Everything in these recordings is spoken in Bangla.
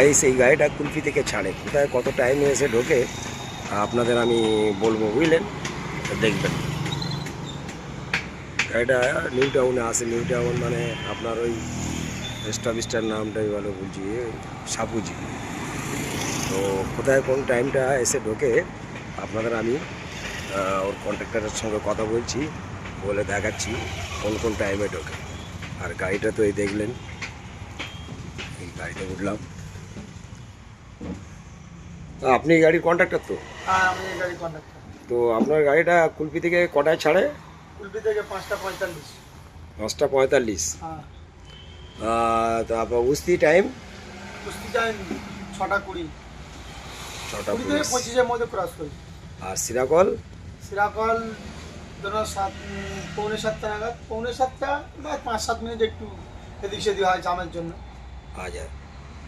এই গাড়িটা কুলফি থেকে ছাড়ে। কোথায় কত টাইমে এসে ঢোকে, আপনাদের আমি বলব, বুঝলেন? দেখবেন। গাড়িটা নিউ টাউনে আসে নিউ টাউন মানে আপনার ওই স্টাবিস্টার নামটাই ভালো ওই সাপুজি। তো কোথায় কোন টাইমটা এসে ঢোকে, আপনাদের আমি ওর কন্ট্রাক্টরের সঙ্গে কথা বলছি, বলে দেখাচ্ছি কোন কোন টাইমে ঢোকে। আর গাড়িটা তো এই দেখলেন, এই গাড়িতে উঠলাম। আপনি গাড়ির কন্ট্রাক্টর তো? হ্যাঁ আমি এই গাড়ি কন্ডাক্টর তো আপনার গাড়িটা কুলপি থেকে কটায় ছাড়ে? কুলপি থেকে পাঁচটা পঁয়তাল্লিশ। দশটা পঁয়তাল্লিশ। হ্যাঁ। তারপর উস্তি টাইম কুস্তি টাইম ছটা কুড়ি। ছটা কুড়ি থেকে পঁচিশের মধ্যে ক্রস করি। আর সিরাকল? সিরাকল ধরো সাত পৌনে সাতটা নাগাদ। পৌনে সাতটা বা পাঁচ সাত মিনিট একটু এদিক সেদিক হয় জামের জন্য। আচ্ছা।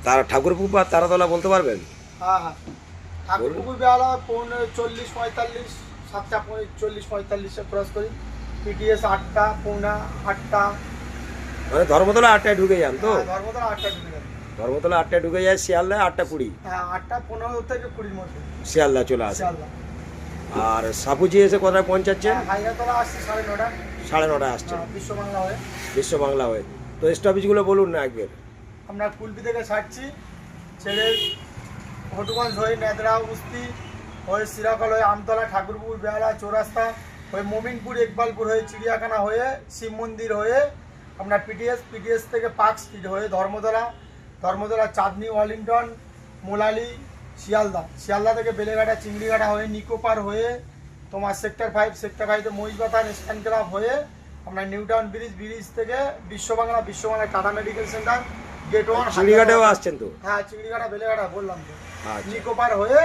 তার ঠাকুরপুর বা তারাতলা বলতে পারবেন? হ্যাঁ হ্যাঁ। ঠাকুরপুকুর বেলা পৌনে চল্লিশ পঁয়তাল্লিশ সাতটা চল্লিশ পঁয়তাল্লিশে ক্রস করি। পিটিএস আটটা পৌনা আটটা। মানে ধর্মতলা আটটায় ঢুকে যান তো? হ্যাঁ, ধর্মতলা আটটা ঢুকে যাবে ধর্মতলা আটটায় ঢুকে যায় শিয়ালদা আটটা কুড়ি। হ্যাঁ আটটা পনেরো থেকে কুড়ির মধ্যে। শিয়ালদা চলে আসে। আর সাপুজি এসে কোথায় পৌঁছাচ্ছেন? হাইরাতলা আসছে সাড়ে নটা সাড়ে নটায় আসছেন। হ্যাঁ, বিশ্ব বাংলা হয়ে। বিশ্ব বাংলা হয়ে। তো স্টপেজগুলো বলুন না একবার। আমরা কুলপি থেকে ছাড়ছি। ছেড়ে হটুগঞ্জ হয়ে নেদরা, উস্তি, হয়ে সিরাকল, হয়ে আমতলা ঠাকুরপুর বেহালা, চৌরাস্তা, হয়ে মোমিনপুর, ইকবালপুর, হয়ে চিড়িয়াখানা, হয়ে শিব মন্দির, হয়ে আমরা পিটিএস পিটিএস থেকে পার্ক স্ট্রিট, হয়ে ধর্মতলা ধর্মতলা, চাঁদনি, ওয়ালিংটন, মোলালি, শিয়ালদা। শিয়ালদা থেকে বেলেঘাটা, চিংড়িঘাটা, হয়ে নিকোপার, হয়ে তোমার সেক্টর ফাইভ সেক্টর ফাইভে মহিষবাতান স্ট্যান্ড ক্লাব, হয়ে আমরা নিউ টাউন ব্রিজ ব্রিজ থেকে Biswabangla Biswabangla Tata medical centre gate one চিড়িঘাটেও আসছেন তো? হ্যাঁ চিংড়িঘাটা বেলেঘাটা বললাম তো। আচ্ছা। নিকোপার হয়ে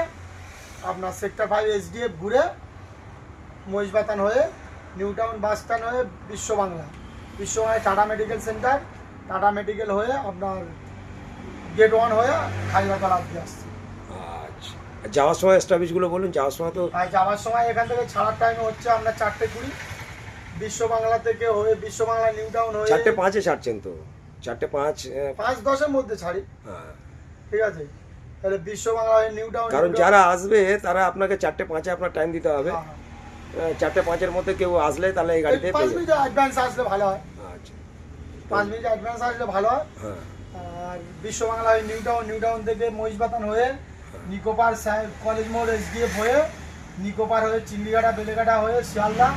আপনার সেক্টর ফাইভ এসডিএফ ঘুরে মহিষবাতান হয়ে নিউ টাউন বাস স্ট্যান্ড হয়ে Biswabangla বিশ্ববাংলায় Tata medical centre. Tata medical হয়ে আপনার গেট ওয়ান হয়ে হাইওয়াতলা অব্দি আসছে। আচ্ছা। যাওয়ার সময় স্টপেজগুলো বলুন যাওয়ার সময় তো আর যাওয়ার সময় এখান থেকে ছাড়ার টাইমে হচ্ছে আমরা চারটে কুড়ি। বিশ্ব বাংলা থেকে হয়ে বিশ্ব বাংলা নিউ টাউন হয়ে চারটে পাঁচে ছাড়ছেন তো? চারটে পাঁচ পাঁচ দশের মধ্যে ছাড়ি। হ্যাঁ। ঠিক আছে? তাহলে বিশ্ব বাংলা নিউ টাউন কারণ যারা আসবে তারা আপনাকে চারটে পাঁচে আপনার টাইম দিতে হবে। হ্যাঁ, চারটে পাঁচের মধ্যে কেউ আসলে তাহলে এই গাড়িতে পাঁচ মিনিট অ্যাডভান্স আসলে ভালো হয়। আচ্ছা। পাঁচ মিনিট অ্যাডভান্স আসলে ভালো হয়। হ্যাঁ। আর বিশ্ব বাংলা হয়ে নিউ টাউন নিউ টাউন থেকে মহিষবাতান হয়ে নিকোপার কলেজ মোড় এসডিএফ হয়ে নিকোপার হয়ে চিংড়িঘাটা বেলেঘাটা হয়ে শিয়ালদা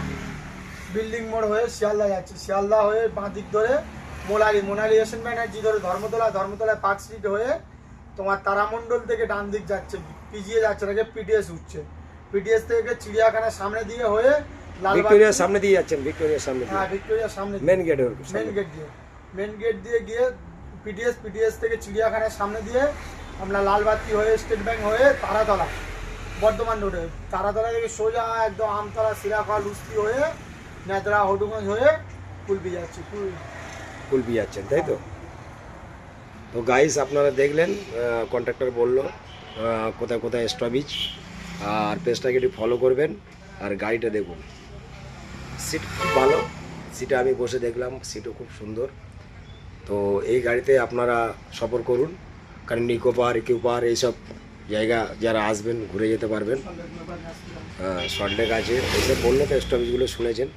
বিল্ডিং মোড় হয়ে শিয়ালদা যাচ্ছে। শিয়ালদা হয়ে বাঁ দিক ধরে মোনালি মোনালি এসেন ব্যানার্জি ধরে ধর্মতলা ধর্মতলায় পার্ক স্ট্রিট হয়ে তোমার তারামণ্ডল থেকে ডান দিক যাচ্ছে পিজিয়ে যাচ্ছে নাকি পিটিএস উঠছে। পিটিএস থেকে চিড়িয়াখানার সামনে দিয়ে হয়ে ভিক্টোরিয়ার সামনে দিয়ে যাচ্ছেন ভিক্টোরিয়ার সামনে হ্যাঁ ভিক্টোরিয়ার সামনে। মেন গেটের মেন গেট দিয়ে। মেন গেট দিয়ে গিয়ে পিটিএস পিটিএস থেকে চিড়িয়াখানার সামনে দিয়ে আমরা লালবাতি হয়ে স্টেট ব্যাংক হয়ে তারাতলা বর্ধমান রোডে। তারাতলা থেকে সোজা একদম আমতলা সিরাফাল উস্তি হয়ে নেদরা হটুগঞ্জ হয়ে কুলপি যাচ্ছি। কুল- কুলপি যাচ্ছেন তাই তো? তো গাইস আপনারা দেখলেন কন্ট্রাক্টর বলল কোথায় কোথায় স্টপেজ আর পেজটাকে একটু ফলো করবেন, আর গাড়িটা দেখুন। সিট খুব ভালো সিটে আমি বসে দেখলাম সিটও খুব সুন্দর। তো এই গাড়িতে আপনারা সফর করুন, কারণ নিকো পার ইকো পার এইসব জায়গা যারা আসবেন, ঘুরে যেতে পারবেন। সল্টলেক আছে এইসব বলল তো স্টপেজগুলো শুনেছেন।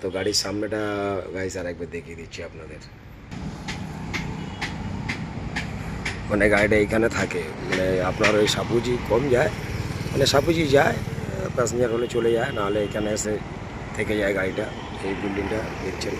তো গাড়ির সামনেটা গাইস আর একবার দেখিয়ে দিচ্ছি আপনাদের। মানে গাড়িটা এইখানে থাকে। মানে আপনার ওই সাপুজি কম যায়। মানে সাপুজি যায় প্যাসেঞ্জার হলে চলে যায়, নাহলে এখানে এসে থেকে যায় গাড়িটা, এই বিল্ডিংটা দেখছেন।